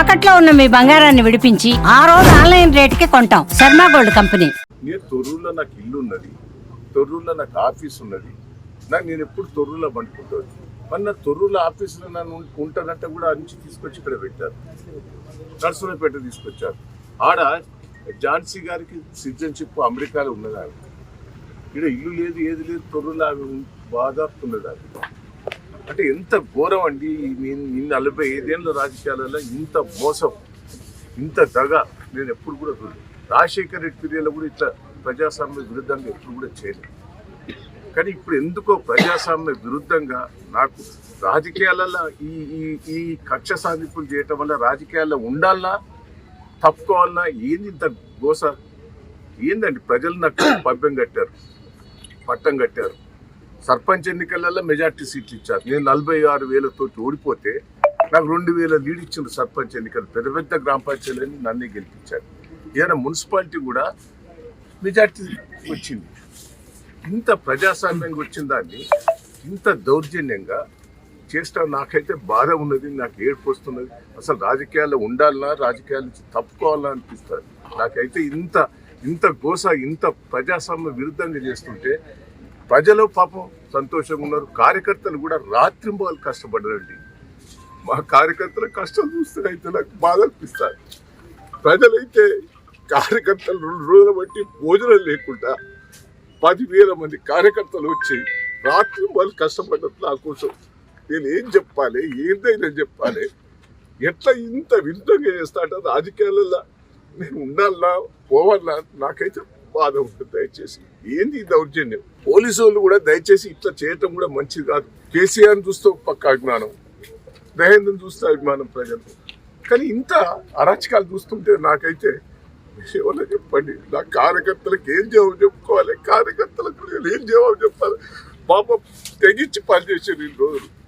తాకట్లో ఉన్న మీ బంగారాన్ని విడిపించి ఆ రోజు ఆన్లైన్ రేటుకి కొంటాం. Sharma gold company. నేను తొర్రూరులో నాకు ఇల్లు ఉన్నది తొర్రూరులో నాకు ఆఫీస్ ఉన్నది నాకు నేను ఎప్పుడు తొర్రూరులో పండుకుంటుంది మరి నా తొర్రూరులో ఆఫీసులో నన్ను ఉంటానంటే కూడా అంచి తీసుకొచ్చి ఇక్కడ పెట్టారు. నర్సరావుపేట తీసుకొచ్చారు. ఆడ ఝాన్సీ గారికి సిటిజన్షిప్ అమెరికాలో ఉన్నదా ఇక్కడ ఇల్లు లేదు ఏది లేదు తొర్రూరులో ఆమె బాధాపుతున్నది అంటే ఎంత ఘోరం అండి నేను ఈ నలభై ఐదేళ్ళ రాజకీయాలలో ఇంత మోసం ఇంత దగ నేను ఎప్పుడు కూడా చూడలేదు. రాజశేఖర్ రెడ్డి పీరియడ్లో కూడా ఇట్లా ప్రజాస్వామ్య విరుద్ధంగా ఎప్పుడు కూడా చేయలేదు. కానీ ఇప్పుడు ఎందుకో ప్రజాస్వామ్య విరుద్ధంగా నాకు రాజకీయాలలో ఈ ఈ ఈ కక్ష సాధింపులు చేయటం వల్ల రాజకీయాల్లో ఉండాలన్నా తప్పుకోవాలన్నా ఏంది ఇంత గోస? ఏందండి? ప్రజలు నాకు పబ్బం కట్టారు పట్టం కట్టారు. సర్పంచ్ ఎన్నికలలో మెజార్టీ సీట్లు ఇచ్చారు. నేను నలభై ఆరు వేలతో ఓడిపోతే నాకు రెండు వేల లీడ్ ఇచ్చిండ్రు సర్పంచ్ ఎన్నికలు. పెద్ద పెద్ద గ్రామ పంచాయతీలని నన్నే గెలిపించారు. ఏదైనా మున్సిపాలిటీ కూడా మెజార్టీ వచ్చింది. ఇంత ప్రజాస్వామ్యంగా వచ్చిన దాన్ని ఇంత దౌర్జన్యంగా చేస్తా నాకైతే బాధ ఉన్నది నాకు ఏడుపు వస్తున్నది అసలు రాజకీయాల్లో ఉండాలన్నా రాజకీయాల నుంచి తప్పుకోవాలన్నా అనిపిస్తుంది. నాకైతే ఇంత ఇంత గోస ఇంత ప్రజాస్వామ్య విరుద్ధంగా చేస్తుంటే ప్రజలు పాపం సంతోషంగా ఉన్నారు. కార్యకర్తలు కూడా రాత్రింబాలు కష్టపడ్డారండి మా కార్యకర్తల కష్టం చూస్తే అయితే నాకు బాధ అనిపిస్తారు ప్రజలైతే కార్యకర్తలు రెండు రోజుల బట్టి భోజనం లేకుండా పదివేల మంది కార్యకర్తలు వచ్చి రాత్రి వాళ్ళు కష్టపడ్డారు నా కోసం నేను ఏం చెప్పాలి ఏదైనా చెప్పాలి ఎట్లా ఇంత వింతగా చేస్తా రాజకీయాలలో నేను ఉండాలన్నా పోవాలన్నా నాకైతే బాధ ఉంటుంది దయచేసి. ఏంది దౌర్జన్యం? పోలీసు వాళ్ళు కూడా దయచేసి ఇట్లా చేయటం కూడా మంచిది కాదు. కేసీఆర్ చూస్తే ఒక పక్క అభిమానం దహేంద్రం చూస్తే అభిమానం ప్రజలు. కానీ ఇంత అరాచకాలు చూస్తుంటే నాకైతే ఎవరో చెప్పండి. నా కార్యకర్తలకు ఏం జవాబు చెప్పుకోవాలి? కార్యకర్తలకు ఏం జవాబు చెప్పాలి? పాప తెగించి పనిచేసారు ఈ రోజులు